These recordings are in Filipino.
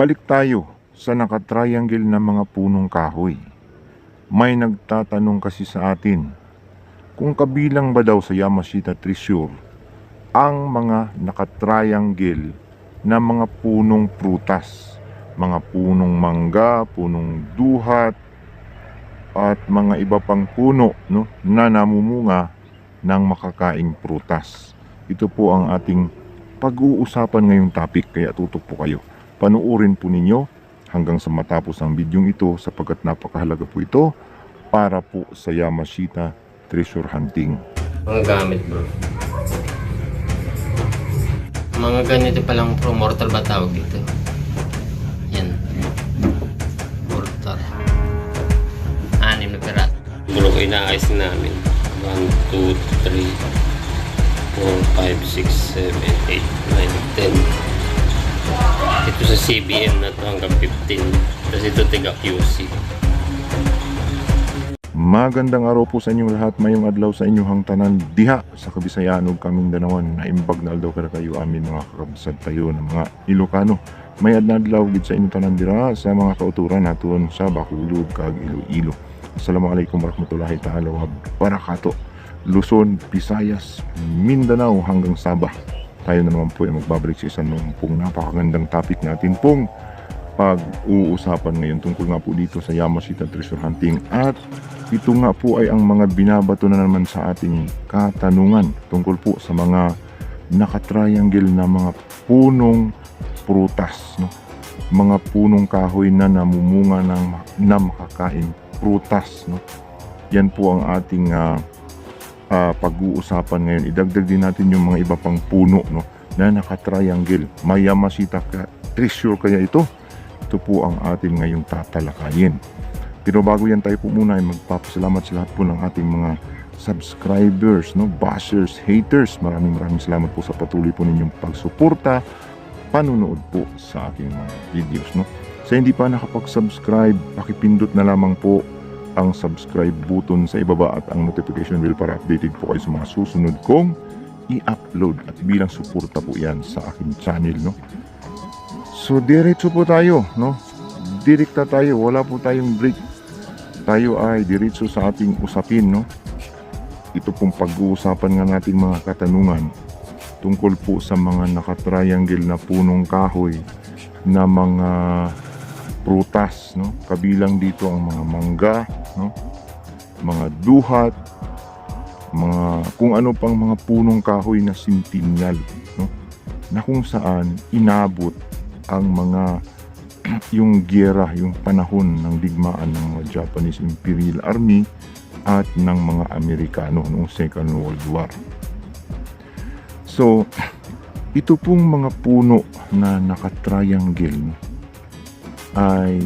Balik tayo sa nakatriangle na mga punong kahoy. May nagtatanong kasi sa atin kung kabilang ba daw sa Yamashita Treasure ang mga nakatriangle na mga punong prutas, mga punong mangga, punong duhat, at mga iba pang puno no, na namumunga ng makakaing prutas. Ito po ang ating pag-uusapan ngayong topic kaya tutok po kayo. Panuorin po ninyo hanggang sa matapos ang bidyong ito sapagkat napakahalaga po ito para po sa Yamashita Treasure Hunting. Mga gamit bro. Mga ganito palang pro mortal ba tawag dito? Yan. Mortal. Anim na pirat. Bro, inaayos namin. 1, 2, 3, 4, 5, 6, 7, 8, 9, 10. Ito sa CBM na to hanggang 15. Tapos ito tiga QC. Magandang araw po sa inyong lahat, mayong adlaw sa inyong tanan diha sa Kabisayan ug kaming danawan na imbag na aldaw kayo amin mga kakabsat tayo ng mga Ilocano. May adlaw gid sa inyong tanan dira sa mga kauturan naton sa Bacolod kag Iloilo. Assalamualaikum warahmatullahi taala wa barakato. Luzon, Visayas, Mindanao hanggang Sabah. Tayo na naman po ay magbabalik sa isang pong napakagandang topic natin pong pag-uusapan ngayon tungkol nga po dito sa Yamashita Treasure Hunting at ito nga po ay ang mga binabato na naman sa ating katanungan tungkol po sa mga nakatriangle na mga punong prutas no? mga punong kahoy na namumunga ng na makakain prutas no? yan po ang ating ah, ah, pag-uusapan ngayon idagdag din natin yung mga iba pang puno no? na nakatriangle may Yamashita ka, treasure kaya ito ito po ang ating ngayong tatalakayin pero bago yan tayo po muna ay magpapasalamat sa lahat po ng ating mga subscribers, no, bashers, haters. Maraming maraming salamat po sa patuloy po ninyong pagsuporta, panunood po sa aking mga videos, no. Sa hindi pa nakapag-subscribe, pakipindot na lamang po ang subscribe button sa ibaba at ang notification bell para updated po kayo sa mga susunod kong i-upload. At bilang suporta po yan sa aking channel, no. So, diretso po tayo, no. Direkta tayo, wala po tayong break. Tayo ay diretso sa ating usapin no? Ito pong pag-uusapan nga natin mga katanungan tungkol po sa mga nakatriangle na punong kahoy na mga prutas no? Kabilang dito ang mga mangga no mga duhat mga kung ano pang mga punong kahoy na sintinyal no na kung saan inabot ang mga yung giyera, yung panahon ng digmaan ng mga Japanese Imperial Army at ng mga Amerikano noong Second World War. So, ito pong mga puno na nakatriangle ay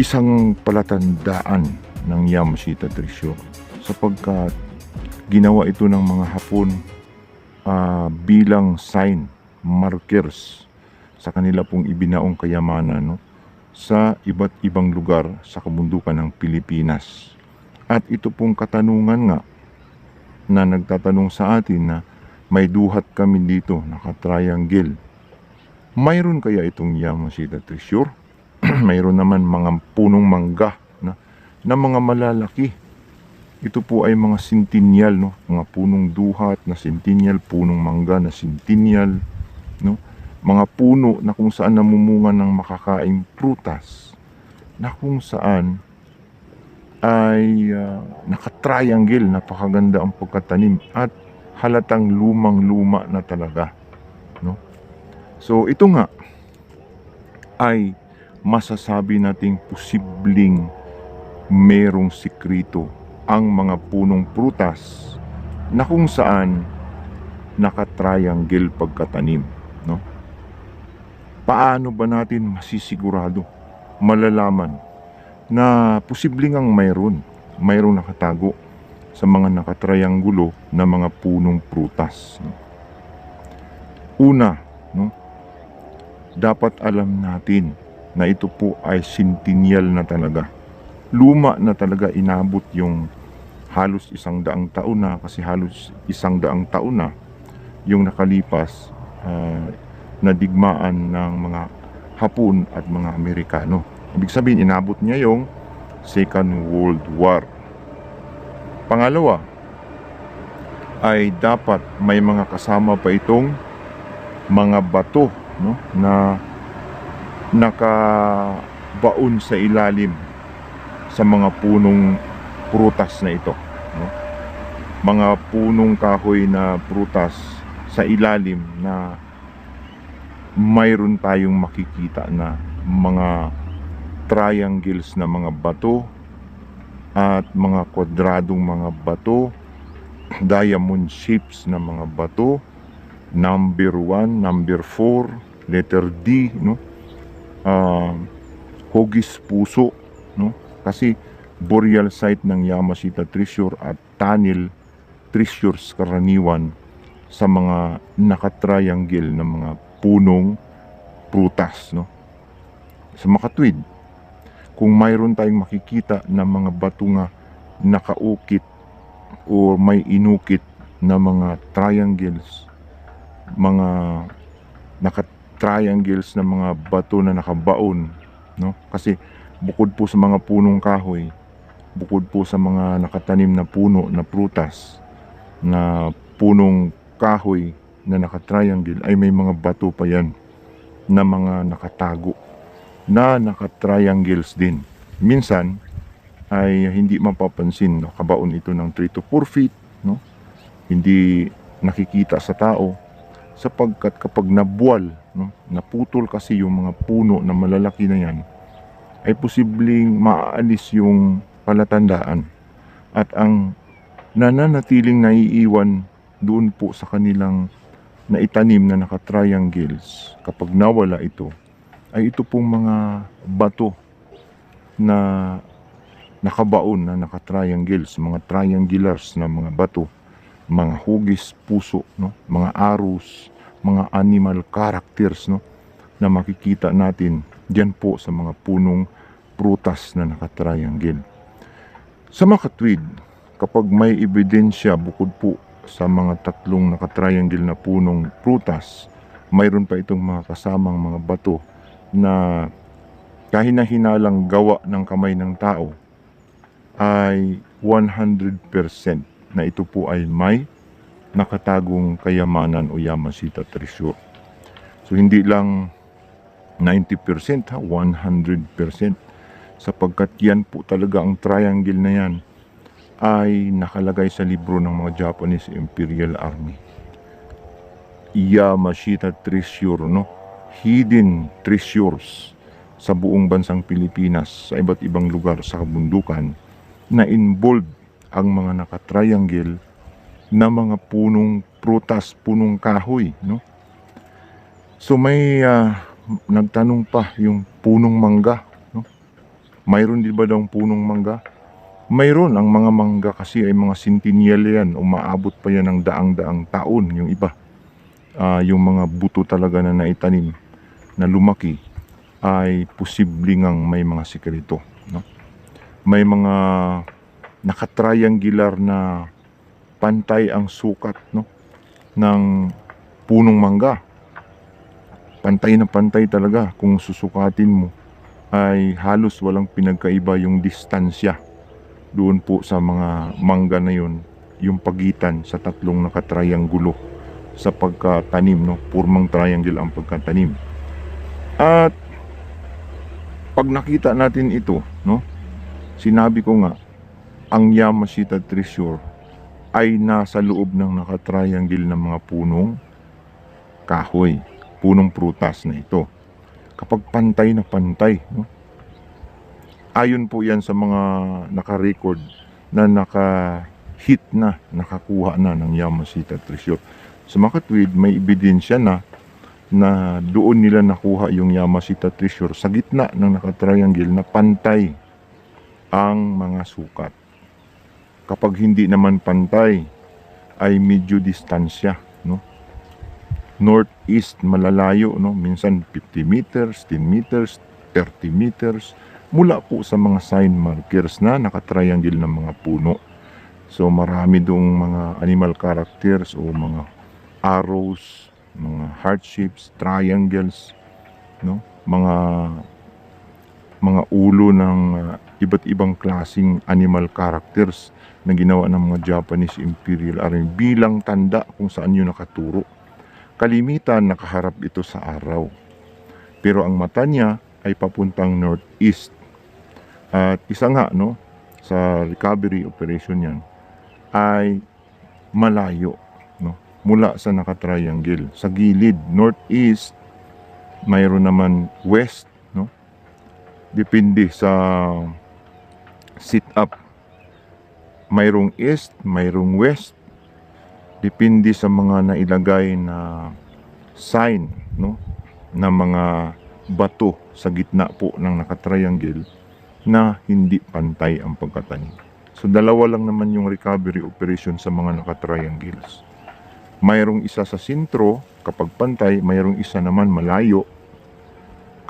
isang palatandaan ng Yamashita Treasure sapagkat ginawa ito ng mga Hapon ah, bilang sign, markers sa kanila pong ibinaong kayamanan no, sa iba't ibang lugar sa kabundukan ng Pilipinas. At ito pong katanungan nga na nagtatanong sa atin na may duhat kami dito, naka-triangle. Mayroon kaya itong Yamashita Treasure? Mayroon naman mga punong mangga na, na mga malalaki. Ito po ay mga sintinyal, no? mga punong duhat na sintinyal, punong mangga na sintinyal, no? mga puno na kung saan namumunga ng makakaing prutas na kung saan ay uh, nakatriangle, napakaganda ang pagkatanim at halatang lumang-luma na talaga. No? So ito nga ay masasabi nating posibleng merong sikrito ang mga punong prutas na kung saan nakatriangle pagkatanim. No? paano ba natin masisigurado, malalaman na posibleng ang mayroon, mayroong nakatago sa mga nakatriangulo na mga punong prutas. no? Una, no, dapat alam natin na ito po ay centennial na talaga. Luma na talaga inabot yung halos isang daang taon na kasi halos isang daang taon na yung nakalipas ah, na digmaan ng mga Hapon at mga Amerikano. Ibig sabihin, inabot niya yung Second World War. Pangalawa, ay dapat may mga kasama pa itong mga bato no, na nakabaon sa ilalim sa mga punong prutas na ito. No? Mga punong kahoy na prutas sa ilalim na mayroon tayong makikita na mga triangles na mga bato at mga kwadradong mga bato, diamond shapes na mga bato, number 1, number 4, letter D, no? Ah, hugis puso, no? Kasi burial site ng Yamashita Treasure at Tanil Treasures karaniwan sa mga nakatriangle na mga punong prutas, no? Sa makatwid, kung mayroon tayong makikita na mga bato nga nakaukit o may inukit na mga triangles, mga naka-triangles na mga bato na nakabaon, no? Kasi bukod po sa mga punong kahoy, bukod po sa mga nakatanim na puno na prutas, na punong kahoy na naka-triangle ay may mga bato pa yan na mga nakatago na naka-triangles din. Minsan ay hindi mapapansin, no? kabaon ito ng 3 to 4 feet, no? hindi nakikita sa tao sapagkat kapag nabuwal, no? naputol kasi yung mga puno na malalaki na yan, ay posibleng maaalis yung palatandaan at ang nananatiling naiiwan doon po sa kanilang naitanim na naka-triangles kapag nawala ito ay ito pong mga bato na nakabaon na naka-triangles, mga triangulars na mga bato, mga hugis puso, no? mga arrows, mga animal characters no? na makikita natin diyan po sa mga punong prutas na naka-triangle. Sa makatwid, kapag may ebidensya bukod po sa mga tatlong naka-triangle na punong prutas, mayroon pa itong mga kasamang mga bato na kahina-hinalang gawa ng kamay ng tao ay 100% na ito po ay may nakatagong kayamanan o Yamashita treasure. So hindi lang 90% ha, 100% sapagkat yan po talaga ang triangle na yan ay nakalagay sa libro ng mga Japanese Imperial Army. Yamashita treasure, no? Hidden treasures sa buong bansang Pilipinas sa iba't ibang lugar sa kabundukan na involved ang mga naka-triangle na mga punong prutas, punong kahoy, no? So may ah, nagtanong pa yung punong mangga, no? Mayroon din ba daw punong mangga? Mayroon ang mga mangga kasi ay mga centennial yan, umaabot pa yan ng daang-daang taon yung iba. Ah, yung mga buto talaga na naitanim na lumaki ay posibleng ang may mga sikreto, no? May mga nakatriangular na pantay ang sukat no ng punong mangga. Pantay na pantay talaga kung susukatin mo ay halos walang pinagkaiba yung distansya doon po sa mga mangga na yun yung pagitan sa tatlong nakatriangulo sa pagkatanim no purmang triangle ang pagkatanim at pag nakita natin ito no sinabi ko nga ang Yamashita Treasure ay nasa loob ng nakatriangle ng mga punong kahoy, punong prutas na ito. Kapag pantay na pantay, no? ayon po yan sa mga naka-record na naka-hit na, nakakuha na ng Yamashita Treasure. Sa Makatwid, may ebidensya na na doon nila nakuha yung Yamashita Treasure sa gitna ng nakatriangle na pantay ang mga sukat kapag hindi naman pantay ay medyo distansya no? Northeast malalayo no? Minsan 50 meters 10 meters 30 meters mula po sa mga sign markers na nakatriangle ng mga puno. So marami dong mga animal characters o mga arrows mga heart shapes, triangles, no? Mga mga ulo ng uh, iba't ibang klasing animal characters na ginawa ng mga Japanese Imperial Army bilang tanda kung saan yun nakaturo. Kalimitan nakaharap ito sa araw. Pero ang mata niya ay papuntang northeast. At isa nga no sa recovery operation yan ay malayo no mula sa naka-triangle sa gilid northeast mayroon naman west depende sa sit up mayroong east mayroong west depende sa mga nailagay na sign no na mga bato sa gitna po ng naka-triangle na hindi pantay ang pagkatanim. So dalawa lang naman yung recovery operation sa mga naka-triangles. Mayroong isa sa sentro kapag pantay, mayroong isa naman malayo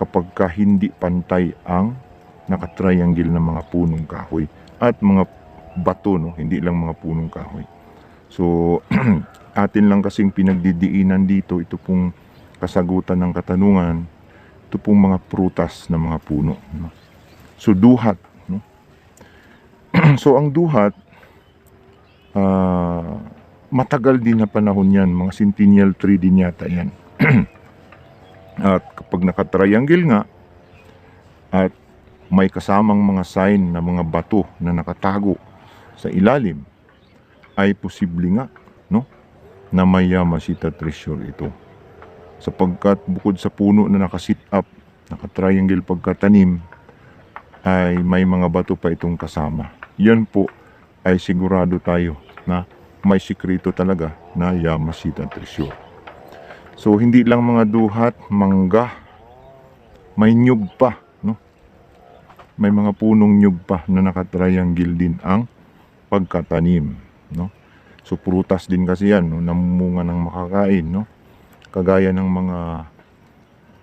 kapag ka hindi pantay ang naka-triangle na mga punong kahoy at mga bato, no? hindi lang mga punong kahoy. So, atin lang kasing pinagdidiinan dito, ito pong kasagutan ng katanungan, ito pong mga prutas na mga puno. No? So, duhat. No? so, ang duhat, ah, matagal din na panahon yan. Mga centennial tree din yata yan. at kapag naka-triangle nga, at may kasamang mga sign na mga bato na nakatago sa ilalim, ay posible nga, no? Na may Yamashita treasure ito. Sapagkat bukod sa puno na nakasit up, naka-triangle pagkatanim, ay may mga bato pa itong kasama. Yan po ay sigurado tayo na may sikreto talaga na Yamashita treasure. So hindi lang mga duhat, mangga, may nyug pa, no? May mga punong nyug pa na naka-triangle din ang pagkatanim, no? So prutas din kasi yan, no? namumunga ng makakain, no? Kagaya ng mga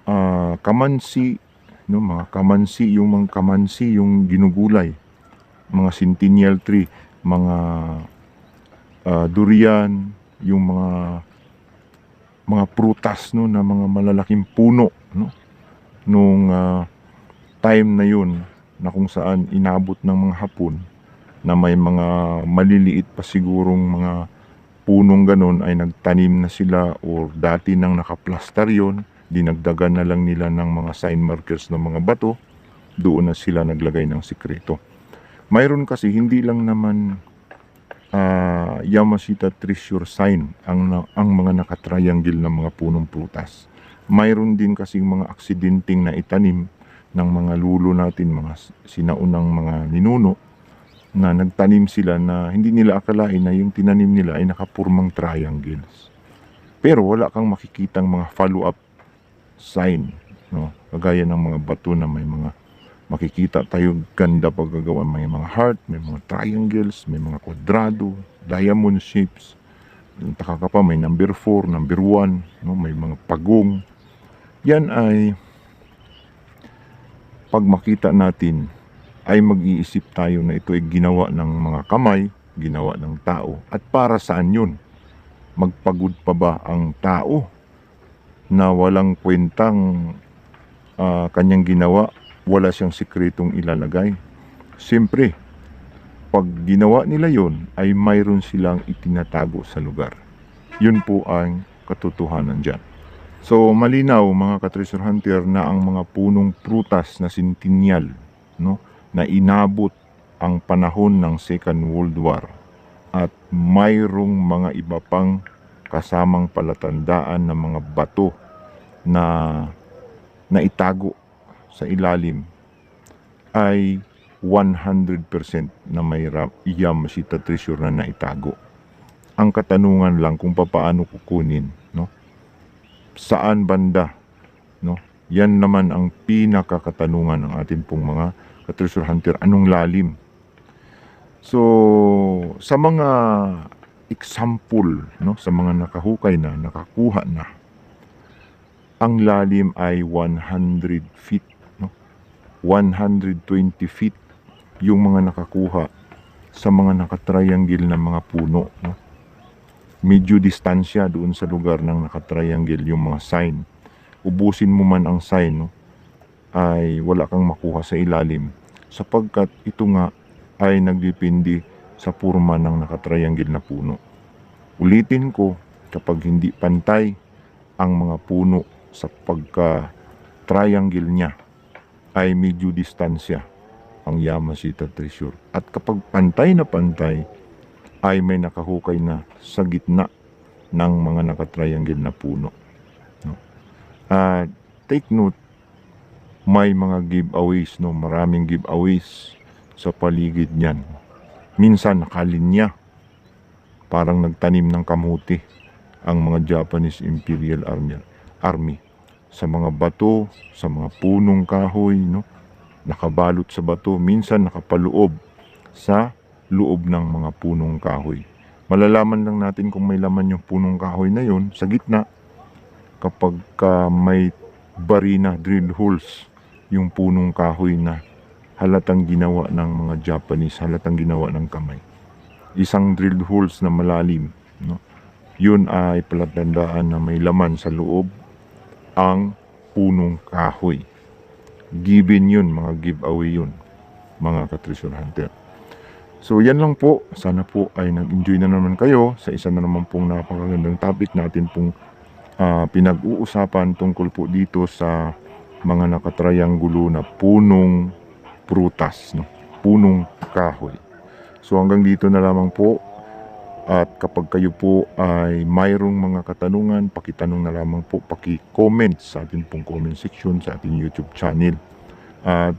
ah, kamansi, no? Mga kamansi, yung mga kamansi, yung ginugulay, mga centennial tree, mga ah, durian, yung mga mga prutas no na mga malalaking puno no nung ah, time na yun na kung saan inabot ng mga hapon na may mga maliliit pa sigurong mga punong ganun ay nagtanim na sila or dati nang nakaplastar yon dinagdagan na lang nila ng mga sign markers ng mga bato doon na sila naglagay ng sikreto. Mayroon kasi hindi lang naman ah, Yamashita treasure sign ang, ang mga nakatriangle na mga punong prutas mayroon din kasing mga aksidenteng na itanim ng mga lulo natin, mga sinaunang mga ninuno, na nagtanim sila na hindi nila akalain na yung tinanim nila ay nakapurmang triangles. Pero wala kang makikitang mga follow-up sign, no? Kagaya ng mga bato na may mga makikita tayo ganda pagkagawa may mga heart, may mga triangles, may mga kwadrado, diamond shapes. Taka ka pa, may number 4, number 1, no? may mga pagong. Yan ay pag makita natin ay mag-iisip tayo na ito ay ginawa ng mga kamay, ginawa ng tao. At para saan yun? Magpagod pa ba ang tao na walang kwentang ah, kanyang ginawa, wala siyang sikretong ilalagay? Siyempre, pag ginawa nila yon ay mayroon silang itinatago sa lugar. Yun po ang katotohanan dyan. So malinaw mga ka-treasure hunter na ang mga punong prutas na centennial no, na inabot ang panahon ng Second World War at mayroong mga iba pang kasamang palatandaan ng mga bato na naitago sa ilalim ay 100% na may Yamashita treasure na naitago. Ang katanungan lang kung papaano kukunin, no? Saan banda, no? Yan naman ang pinakakatanungan ng atin pong mga ka-treasure hunter. Anong lalim? So, sa mga example, no, sa mga nakahukay na, nakakuha na, ang lalim ay 100 feet? 120 feet yung mga nakakuha sa mga nakatriangle na mga puno, no? medyo distansya doon sa lugar ng nakatriangle yung mga sign. Ubusin mo man ang sign, no, ay wala kang makuha sa ilalim sapagkat ito nga ay nagdepende sa purma ng nakatriangle na puno. Ulitin ko, kapag hindi pantay ang mga puno sa pagka triangle niya ay medyo distansya ang Yamashita treasure. At kapag pantay na pantay ay may nakahukay na sa gitna ng mga nakatriangle na puno. No? At take note, may mga giveaways, no? maraming giveaways sa paligid niyan. Minsan nakalinya, parang nagtanim ng kamuti ang mga Japanese Imperial Army, Army sa mga bato, sa mga punong kahoy, no? nakabalot sa bato, minsan nakapaloob sa loob ng mga punong kahoy. Malalaman lang natin kung may laman yung punong kahoy na yon sa gitna kapag ka may barina, drill holes, yung punong kahoy na halatang ginawa ng mga Japanese, halatang ginawa ng kamay. Isang drill holes na malalim, no? Yun ay palatandaan na may laman sa loob ang punong kahoy. Given yun, mga giveaway yun, mga ka-treasure hunter. So yan lang po. Sana po ay nag-enjoy na naman kayo sa isa na naman pong napakagandang topic natin pong ah, pinag-uusapan tungkol po dito sa mga nakatrianggulo na punong prutas, no? punong kahoy. So hanggang dito na lamang po. At kapag kayo po ay mayroong mga katanungan, pakitanong na lamang po, paki-comment sa ating pong comment section sa ating YouTube channel. At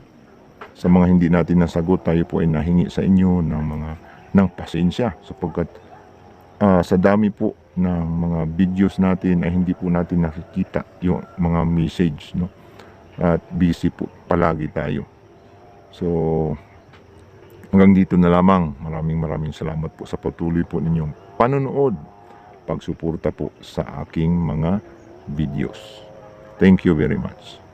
sa mga hindi natin nasagot, tayo po ay nahingi sa inyo ng mga ng pasensya sapagkat ah, sa dami po ng mga videos natin ay hindi po natin nakikita yung mga message no at busy po palagi tayo so hanggang dito na lamang. Maraming maraming salamat po sa patuloy po ninyong panonood. Pagsuporta po sa aking mga videos. Thank you very much